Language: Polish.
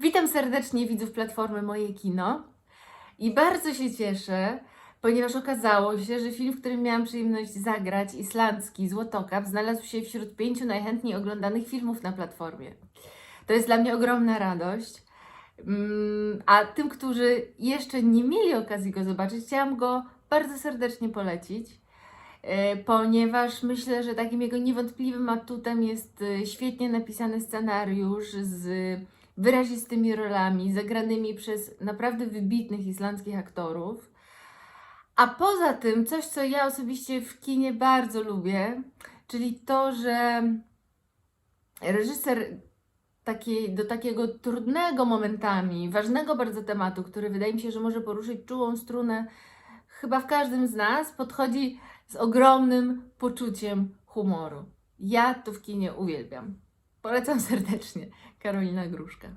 Witam serdecznie widzów platformy Moje Kino i bardzo się cieszę, ponieważ okazało się, że film, w którym miałam przyjemność zagrać, islandzki Złotokap, znalazł się wśród pięciu najchętniej oglądanych filmów na platformie. To jest dla mnie ogromna radość. Mm, A tym, którzy jeszcze nie mieli okazji go zobaczyć, chciałam go bardzo serdecznie polecić, e, ponieważ myślę, że takim jego niewątpliwym atutem jest e, świetnie napisany scenariusz z wyrazistymi rolami, zagranymi przez naprawdę wybitnych islandzkich aktorów. A poza tym, coś, co ja osobiście w kinie bardzo lubię, czyli to, że reżyser takiej, do takiego trudnego momentami, ważnego bardzo tematu, który wydaje mi się, że może poruszyć czułą strunę chyba w każdym z nas, podchodzi z ogromnym poczuciem humoru. Ja to w kinie uwielbiam. Polecam serdecznie. Karolina Gruszka.